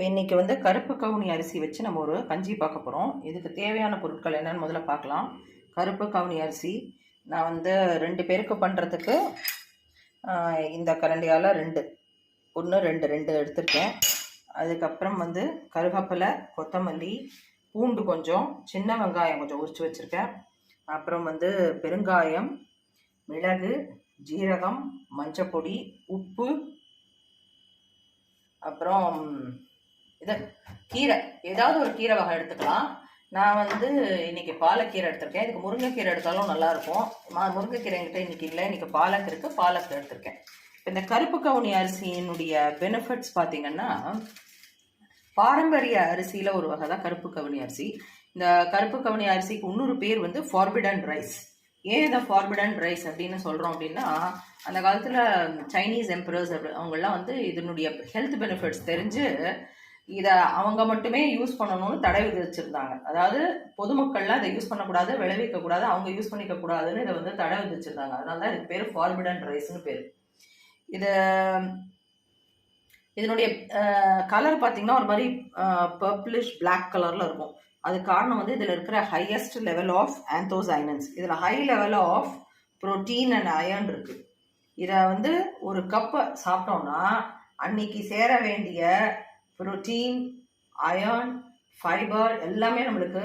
இப்போ இன்றைக்கி வந்து கருப்பு கவுனி அரிசி வச்சு நம்ம ஒரு கஞ்சி பார்க்க போகிறோம் இதுக்கு தேவையான பொருட்கள் என்னென்னு முதல்ல பார்க்கலாம். கருப்பு கவுனி அரிசி. நான் வந்து ரெண்டு பேருக்கு பண்ணுறதுக்கு இந்த கரண்டியால் ரெண்டு. ஒன்று ரெண்டு ரெண்டு எடுத்திருக்கேன். அதுக்கப்புறம் வந்து கருவேப்பிலை கொத்தமல்லி பூண்டு கொஞ்சம் சின்ன வெங்காயம் கொஞ்சம் உரித்து வச்சுருக்கேன். அப்புறம் வந்து பெருங்காயம் மிளகு ஜீரகம் மஞ்சப்பொடி உப்பு அப்புறம் இது கீரை. ஏதாவது ஒரு கீரை வகை எடுத்துக்கலாம். நான் வந்து இன்னைக்கு பாலக்கீரை எடுத்திருக்கேன். இதுக்கு முருங்கைக்கீரை எடுத்தாலும் நல்லா இருக்கும் மா- முருங்கைக்கீரை என்கிட்ட இன்னைக்கு இல்லை. இன்னைக்கு பாலக் இருக்கு. பாலக் எடுத்திருக்கேன். இந்த கருப்பு கவுனி அரிசியினுடைய பெனிஃபிட்ஸ் பார்த்தீங்கன்னா பாரம்பரிய அரிசியில் ஒரு வகை தான் கருப்பு கவுனி அரிசி. இந்த கருப்பு கவுனி அரிசிக்கு இன்னொரு பேர் வந்து ஃபார்பிடன் ரைஸ் ஏன் இதை ஃபார்பிடன் ரைஸ் அப்படின்னு சொல்கிறோம் அப்படின்னா அந்த காலத்தில் சைனீஸ் எம்பரர்ஸ் அவங்கெல்லாம் வந்து இதனுடைய ஹெல்த் பெனிஃபிட்ஸ் தெரிஞ்சு இதை அவங்க மட்டுமே யூஸ் பண்ணணும்னு தடை விதிச்சிருந்தாங்க. அதாவது பொதுமக்கள்லாம் இதை யூஸ் பண்ணக்கூடாது விளைவிக்க கூடாது அவங்க யூஸ் பண்ணிக்க கூடாதுன்னு இதை வந்து தடை விதிச்சிருந்தாங்க. அதனால தான் இதுக்கு பேர் ஃபார்மிடன் ரைஸ்னு பேர். இது இதனுடைய கலர் பார்த்தீங்கன்னா ஒரு மாதிரி பர்பிளிஷ் பிளாக் கலரில் இருக்கும். அது காரணம் வந்து இதில் இருக்கிற ஹையஸ்ட் லெவல் ஆஃப் ஆந்தோசைனன்ஸ் இதில் high level of protein and iron இருக்கு. இதை வந்து ஒரு கப்பை சாப்பிட்டோம்னா அன்னைக்கு சேர வேண்டிய புரோட்டீன் அயர்ன் ஃபைபர் எல்லாமே நம்மளுக்கு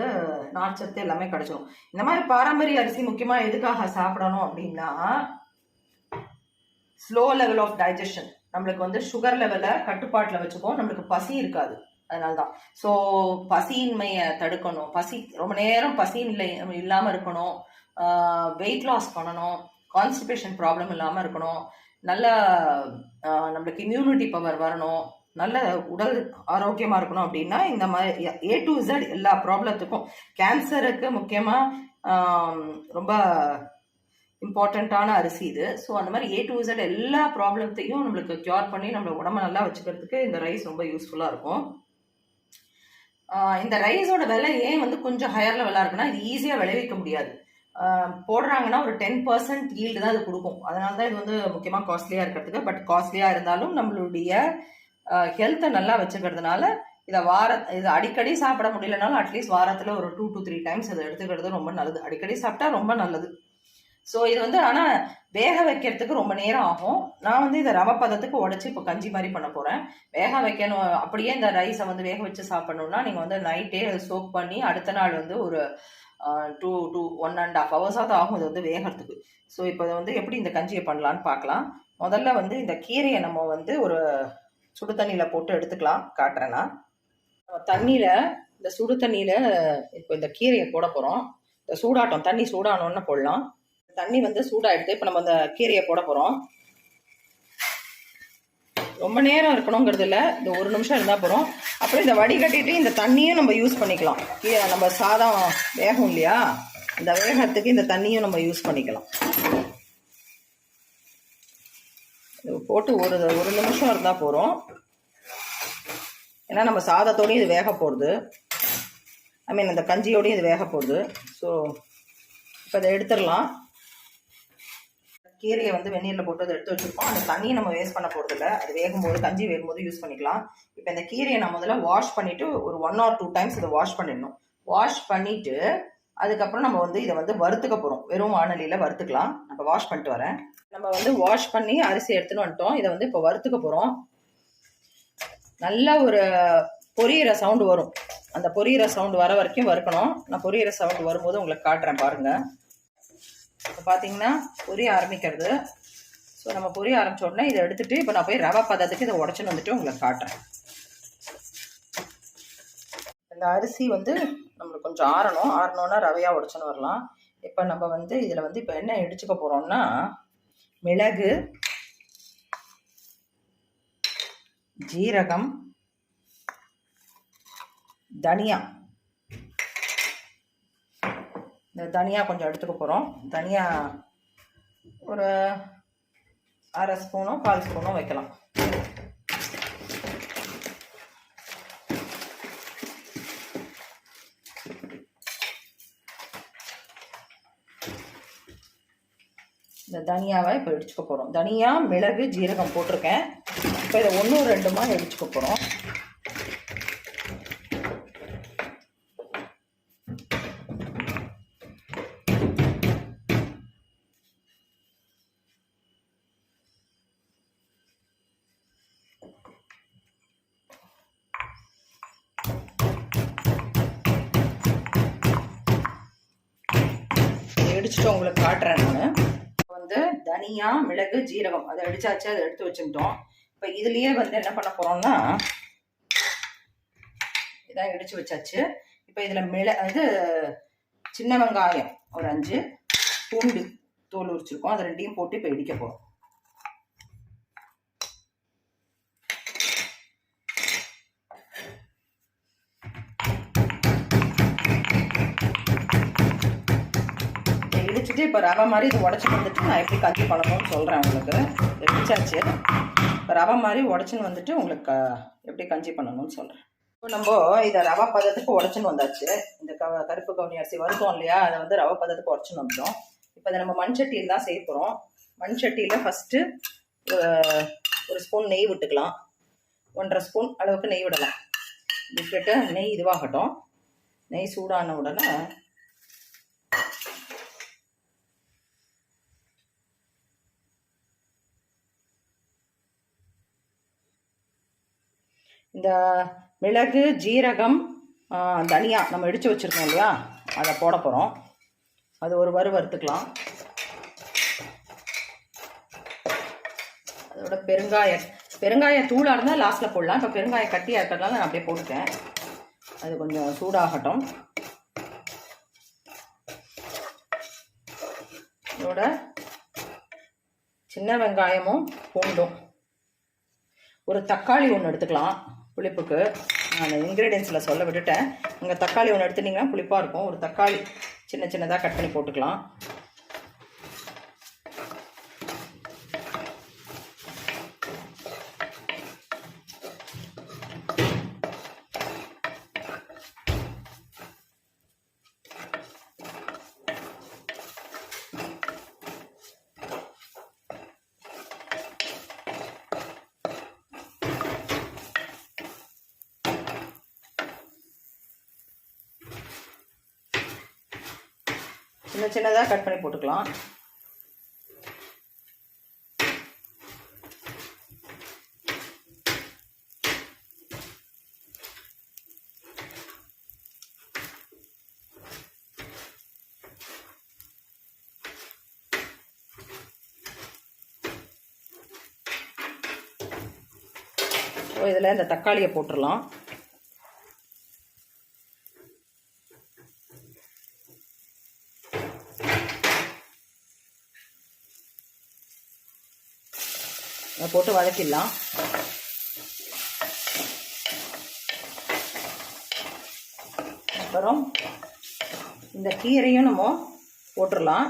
நார்ச்சத்து எல்லாமே கிடைச்சிடும் இந்த மாதிரி பாரம்பரிய அரிசி முக்கியமாக எதுக்காக சாப்பிடணும் அப்படின்னா ஸ்லோ லெவல் ஆஃப் டைஜஷன் நம்மளுக்கு வந்து சுகர் லெவலை கட்டுப்பாட்டில் வச்சுப்போம். நம்மளுக்கு பசி இருக்காது. அதனால தான் ஸோ பசியின்மையை தடுக்கணும். பசி ரொம்ப நேரம் பசி இல்லை இல்லாமல் இருக்கணும். வெயிட் லாஸ் பண்ணணும். கான்ஸ்டிபேஷன் ப்ராப்ளம் இல்லாமல் இருக்கணும். நல்ல நம்மளுக்கு இம்யூனிட்டி பவர் வரணும். நல்ல உடல் ஆரோக்கியமாக இருக்கணும் அப்படின்னா இந்த மாதிரி ஏ டு இசட் எல்லா ப்ராப்ளத்துக்கும் கேன்சருக்கு முக்கியமாக ரொம்ப இம்பார்ட்டண்ட்டான அரிசி இது. ஸோ அந்த மாதிரி ஏ டு இசட் எல்லா ப்ராப்ளத்தையும் நம்மளுக்கு க்யூர் பண்ணி நம்ம உடம்ப நல்லா வச்சுக்கிறதுக்கு இந்த ரைஸ் ரொம்ப யூஸ்ஃபுல்லாக இருக்கும். இந்த ரைஸோட விலை ஏன் வந்து கொஞ்சம் ஹையர் லெவலாக இருக்குன்னா இது ஈஸியாக விளைவிக்க முடியாது. போடுறாங்கன்னா ஒரு டென் பர்சன்ட் ஈல்டு தான் அது கொடுக்கும். அதனால தான் இது வந்து முக்கியமாக காஸ்ட்லியாக இருக்கிறதுக்கு. பட் காஸ்ட்லியாக இருந்தாலும் நம்மளுடைய ஹெல்த்தை நல்லா வச்சுக்கிறதுனால இதை வார இது அடிக்கடி சாப்பிட முடியலனாலும் அட்லீஸ்ட் வாரத்தில் ஒரு டூ டு த்ரீ டைம்ஸ் இதை எடுத்துக்கிறது ரொம்ப நல்லது. அடிக்கடி சாப்பிட்டா ரொம்ப நல்லது. ஸோ இது வந்து ஆனால் வேக வைக்கிறதுக்கு ரொம்ப நேரம் ஆகும். நான் வந்து இதை ரவை பதத்துக்கு உடச்சி இப்போ கஞ்சி மாதிரி பண்ண போகிறேன் வேக வைக்கணும் அப்படியே இந்த ரைஸை வந்து வேக வச்சு சாப்பிடணும்னா நீங்கள் வந்து நைட்டே சோக் பண்ணி அடுத்த நாள் வந்து ஒரு two two one and half ஹவர்ஸாவது ஆகும் இது வந்து வேகிறதுக்கு. ஸோ இப்போ இதை வந்து எப்படி இந்த கஞ்சியை பண்ணலான்னு பார்க்கலாம் முதல்ல வந்து இந்த கீரையை நம்ம வந்து ஒரு சுடு தண்ணியில் போட்டு எடுத்துக்கலாம். காட்டுறேன்னா தண்ணியில் இந்த சுடு தண்ணியில் இப்போ இந்த கீரையை போட போகிறோம் இந்த சூடாட்டம் தண்ணி சூடானோன்னு போடலாம். தண்ணி வந்து சூடாயிடுது இப்போ நம்ம அந்த கீரையை போட போகிறோம் ரொம்ப நேரம் இருக்கணுங்கிறது இல்லை. இந்த ஒரு நிமிஷம் இருந்தால் போகிறோம் அப்புறம் இந்த வடிகட்டிட்டு இந்த தண்ணியும் நம்ம யூஸ் பண்ணிக்கலாம். கீரை நம்ம சாதம் வேகும் இல்லையா? இந்த வேகத்துக்கு இந்த தண்ணியும் நம்ம யூஸ் பண்ணிக்கலாம். போட்டு ஒரு ஒரு நிமிஷம் இருந்தால் போகிறோம் ஏன்னா நம்ம சாதத்தோடையும் இது வேக போகிறது ஐ மீன் அந்த கஞ்சியோடையும் இது வேக போகுது ஸோ இப்போ அதை எடுத்துடலாம். கீரையை வந்து வெந்நீரில் போட்டு அதை எடுத்து வச்சுருக்கோம். அந்த தண்ணியை நம்ம வேஸ்ட் பண்ண போகிறதில்ல அது வேகும்போது கஞ்சி வேகும்போது யூஸ் பண்ணிக்கலாம். இப்போ இந்த கீரையை நான் முதல்ல வாஷ் பண்ணிவிட்டு ஒரு ஒன் ஆர் டூ டைம்ஸ் இதை வாஷ் பண்ணிடணும். வாஷ் பண்ணிவிட்டு அதுக்கப்புறம் நம்ம வந்து இதை வந்து வறுத்துக்க போகிறோம் வெறும் வானலியில் வறுத்துக்கலாம். நம்ம வாஷ் பண்ணிட்டு வரேன். நம்ம வந்து வாஷ் பண்ணி அரிசி எடுத்துன்னு வந்துட்டோம். இதை வந்து இப்போ வறுத்துக்க போகிறோம் நல்ல ஒரு பொரியிற சவுண்டு வரும். அந்த பொரியிற சவுண்டு வர வரைக்கும் வறுக்கணும். நான் பொரியிற சவுண்டு வரும்போது உங்களுக்கு காட்டுறேன் பாருங்கள் இப்போ பார்த்தீங்கன்னா பொரிய ஆரம்பிக்கிறது. ஸோ நம்ம பொரிய ஆரம்பிச்ச உடனே இதை எடுத்துகிட்டு இப்போ நான் போய் ரவை பதத்துக்கு இதை உடச்சுன்னு வந்துட்டு உங்களுக்கு காட்டுறேன். இந்த அரிசி வந்து நம்மளுக்கு கொஞ்சம் ஆறணும். ஆறணும்னா ரவையாக உடச்சுன்னு வரலாம். இப்போ நம்ம வந்து இதில் வந்து இப்போ என்ன இடிச்சுக்க போகிறோம்னா மிளகு ஜீரகம் தனியா. இந்த தனியா கொஞ்சம் எடுத்துக்க போகிறோம் தனியா ஒரு அரை ஸ்பூனோ கால் ஸ்பூனோ வைக்கலாம். இந்த தனியாவை இப்போ இடிச்சுக்க போகிறோம் தனியா மிளகு ஜீரகம் போட்டிருக்கேன். இப்போ இதை ஒன்றும் ரெண்டுமா இடிச்சுக்க போகிறோம் இடிச்சுட்டு உங்களுக்கு காட்டுறேன் நான். தனியாக மிளகு ஜீரகம். அதை அடித்தாச்சு அதை எடுத்து வச்சுக்கிட்டோம். இப்போ இதுலேயே வந்து என்ன பண்ண போகிறோம்னா இதான் இடித்து வச்சாச்சு. இப்போ இதில் மிள இது சின்ன வெங்காயம் ஒரு அஞ்சு பூண்டு தோல் உரிச்சிருக்கோம். அதை ரெண்டையும் போட்டு இப்போ இடிக்க போகிறோம் இப்போ ரவை மாதிரி இது உடச்சி வந்துட்டு நான் எப்படி கஞ்சி பண்ணணும்னு சொல்கிறேன் உங்களுக்கு. இதை இப்போ ரவை மாதிரி உடச்சின்னு வந்துட்டு உங்களுக்கு க- எப்படி கஞ்சி பண்ணணும்னு சொல்கிறேன் இப்போ நம்ம இதை ரவை பதத்துக்கு உடச்சின்னு வந்தாச்சு. இந்த க கருப்பு கவுனி அரிசி வருத்தோம் இல்லையா? அதை வந்து ரவை பதத்துக்கு உடச்சின்னு வந்துட்டோம். இப்போ அதை நம்ம மண் சட்டியில் தான் செய்ய போகிறோம் மண் சட்டியில் ஃபஸ்ட்டு ஒரு ஸ்பூன் நெய் விட்டுக்கலாம். ஒன்றரை ஸ்பூன் அளவுக்கு நெய் விடலாம். விட்டுட்டு நெய் இதுவாகட்டும். நெய் சூடான உடனே இந்த மிளகு ஜீரகம் தனியா நம்ம இடித்து வச்சுருக்கோம் இல்லையா? அதை போட போகிறோம் அது ஒரு வறு வறுத்துக்கலாம். அதோட பெருங்காய பெருங்காய தூளாக இருந்தால் லாஸ்ட்டில் போடலாம். இப்போ பெருங்காய கட்டியாக இருக்கிறதுனால நான் அப்படியே போட்டுட்டேன். அது கொஞ்சம் சூடாகட்டும். இதோட சின்ன வெங்காயமும் பூண்டும். ஒரு தக்காளி ஒன்று எடுத்துக்கலாம். புளிப்புக்கு நான் இன்க்ரீடியன்ஸில் சொல்ல விட்டுட்டேன். இங்கே தக்காளி ஒன்று எடுத்துட்டிங்கன்னா புளிப்பாக இருக்கும். ஒரு தக்காளி சின்ன சின்னதாக கட் பண்ணி போட்டுக்கலாம். சின்ன சின்னதாக கட் பண்ணி போட்டுக்கலாம். இதில் இந்த தக்காளியை போட்டுடலாம் போட்டு வதக்கிடலாம். அப்புறம் இந்த கீரையும் நம்ம போட்டுடலாம்.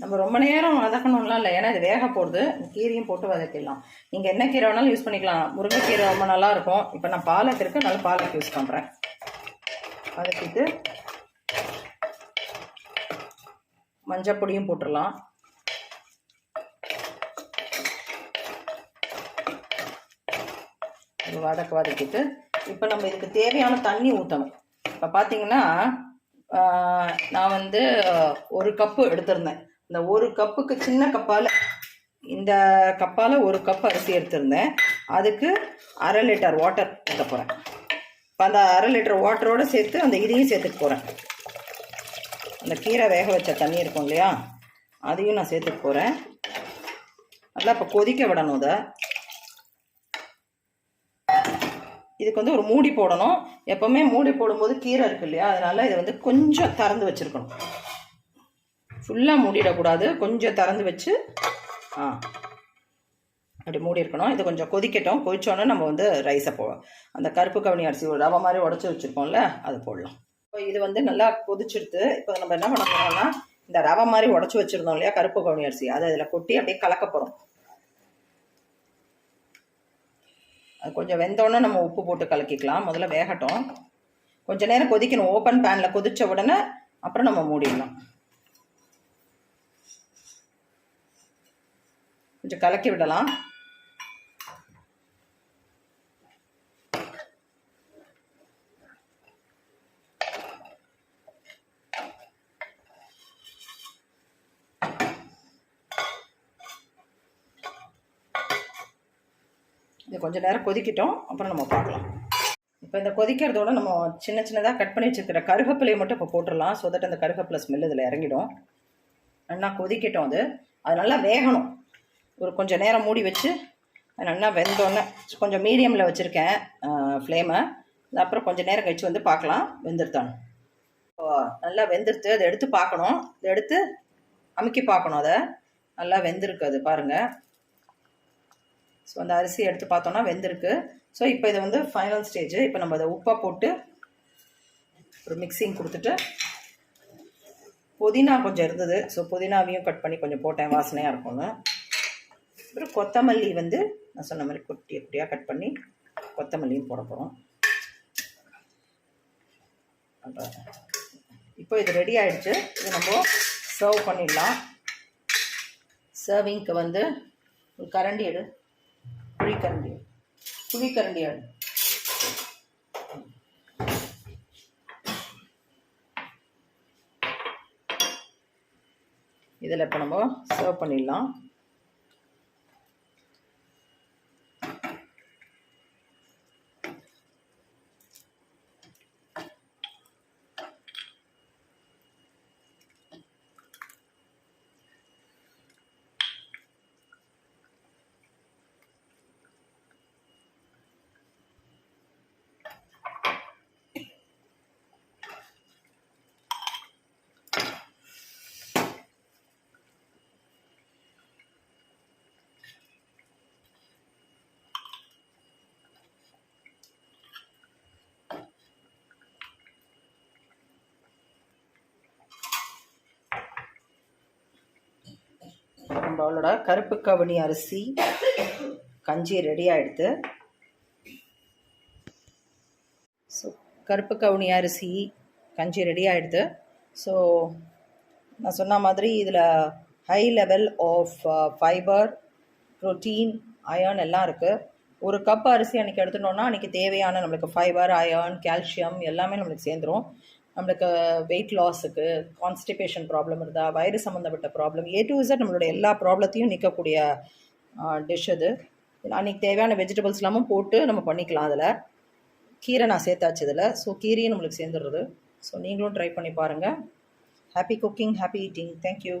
நம்ம ரொம்ப நேரம் வதக்கணும்லாம் இல்லை ஏன்னா இது வேக போடுது. இந்த கீரையும் போட்டு வதக்கிடலாம். நீங்கள் என்ன கீரை வேணாலும் யூஸ் பண்ணிக்கலாம். முருங்கைக்கீரை ரொம்ப நல்லா இருக்கும். இப்போ நான் பாலக் இருக்கு நல்லா பாலக் யூஸ் பண்ணுறேன் வதக்கிட்டு மஞ்சள் பொடியும் போட்டுடலாம். வதக்க வதக்கிட்டு இப்போ நம்ம இதுக்கு தேவையான தண்ணி ஊற்றணும் இப்போ பார்த்தீங்கன்னா நான் வந்து ஒரு கப்பு எடுத்திருந்தேன். இந்த ஒரு கப்புக்கு சின்ன கப்பால் இந்த கப்பால் ஒரு கப் அரிசி எடுத்திருந்தேன். அதுக்கு அரை லிட்டர் வாட்டர் ஊற்ற போகிறேன் இப்போ அந்த அரை லிட்டர் வாட்டரோடு சேர்த்து அந்த இதையும் சேர்த்துக்க போகிறேன் அந்த கீரை வேக வச்ச தண்ணி இருக்கும் இல்லையா? அதையும் நான் சேர்த்துக்க போகிறேன் நல்லா இப்போ கொதிக்க விடணும் அதை இதுக்கு வந்து ஒரு மூடி போடணும். எப்பவுமே மூடி போடும்போது கீரை இருக்கு இல்லையா? அதனால இதை வந்து கொஞ்சம் திறந்து வச்சுருக்கணும். ஃபுல்லாக மூடிடக்கூடாது. கொஞ்சம் திறந்து வச்சு ஆ அப்படி மூடி இருக்கணும். இது கொஞ்சம் கொதிக்கட்டும். கொதிச்சோன்னே நம்ம வந்து ரைஸை போ அந்த கருப்பு கவனி அரிசி ஒரு ரவை மாதிரி உடச்சி வச்சுருக்கோம்ல அது போடலாம். இப்போ இது வந்து நல்லா கொதிச்சிடுது இப்போ நம்ம என்ன பண்ண போகிறோம்னா இந்த ரவை மாதிரி உடச்சி வச்சுருந்தோம் இல்லையா கருப்பு கவனி அரிசி. அதை இதில் கொட்டி அப்படியே கலக்க போகிறோம் அது கொஞ்சம் வெந்தோடனே நம்ம உப்பு போட்டு கலக்கிக்கலாம். முதல்ல வேகட்டும். கொஞ்ச நேரம் கொதிக்கணும். ஓப்பன் பேனில் கொதிச்ச உடனே அப்புறம் நம்ம மூடிடலாம் கொஞ்சம் கலக்கி விடலாம். இது கொஞ்ச நேரம் கொதிக்கட்டும். அப்புறம் நம்ம பார்க்கலாம். இப்போ இந்த கொதிக்கிறதோட நம்ம சின்ன சின்னதாக கட் பண்ணி வச்சுருக்கிற கருவேப்பிலையை மட்டும் இப்போ போட்டுடலாம். ஸோ தட் அந்த கருவேப்பிலை ஸ்மெல் இதில் இறங்கிடும். நல்லா கொதிக்கட்டும் அது. அது நல்லா வேகணும். ஒரு கொஞ்சம் நேரம் மூடி வச்சு அது நல்லா வெந்தோடனே கொஞ்சம் மீடியமில் வச்சுருக்கேன் ஃப்ளேமை அப்புறம் கொஞ்சம் நேரம் கழிச்சு வந்து பார்க்கலாம். வெந்துருத்தான்னு ஓ, நல்லா வெந்துருத்து அதை எடுத்து பார்க்கணும். இதை எடுத்து அமுக்கி பார்க்கணும் அதை. நல்லா வெந்திருக்கு அது பாருங்கள் ஸோ அந்த அரிசி எடுத்து பார்த்தோன்னா வெந்திருக்கு. ஸோ இப்போ இது வந்து ஃபைனல் ஸ்டேஜ் இப்போ நம்ம அதை உப்பாக போட்டு ஒரு மிக்சிங் கொடுத்துட்டு புதினா கொஞ்சம் இருந்தது. ஸோ புதினாவையும் கட் பண்ணி கொஞ்சம் போட்டேன். வாசனையாக இருக்கும்னு. அப்புறம் கொத்தமல்லி வந்து நான் சொன்ன மாதிரி குட்டி குட்டியாக கட் பண்ணி கொத்தமல்லியும் போட போகிறோம் இப்போ இது ரெடி ஆகிடுச்சு இது நம்ம சர்வ் பண்ணிடலாம். சர்விங்க்கு வந்து ஒரு கரண்டி எடு. கரண்டி குழி கரண்டி இதில் இப்போ நம்ம சர்வ் பண்ணிடலாம். நம்மளோட கருப்பு கவனி அரிசி கஞ்சி ரெடி ஆகிடுது ஸோ கருப்பு கவுனி அரிசி கஞ்சி ரெடி ஆகிடுது ஸோ நான் சொன்ன மாதிரி இதில் high level of fibre protein iron எல்லாம் இருக்குது ஒரு கப் அரிசி அன்றைக்கி எடுத்துட்டோம்னா அன்றைக்கி தேவையான நம்மளுக்கு ஃபைபர் அயர்ன் கால்சியம் எல்லாமே நம்மளுக்கு சேர்ந்துரும். நம்மளுக்கு வெயிட் லாஸுக்கு கான்ஸ்டிபேஷன் ப்ராப்ளம் இருந்தால் வயிறு சம்மந்தப்பட்ட ப்ராப்ளம் ஏ டு இசட் நம்மளோட எல்லா ப்ராப்ளத்தையும் நிற்கக்கூடிய டிஷ் அது. அன்றைக்கி தேவையான வெஜிடபிள்ஸ் எல்லாமும் போட்டு நம்ம பண்ணிக்கலாம் அதில். கீரை நான் சேர்த்தாச்சு இதில். ஸோ கீரையும் நம்மளுக்கு சேர்ந்துடுறது. ஸோ நீங்களும் ட்ரை பண்ணி பாருங்கள் happy cooking happy eating thank you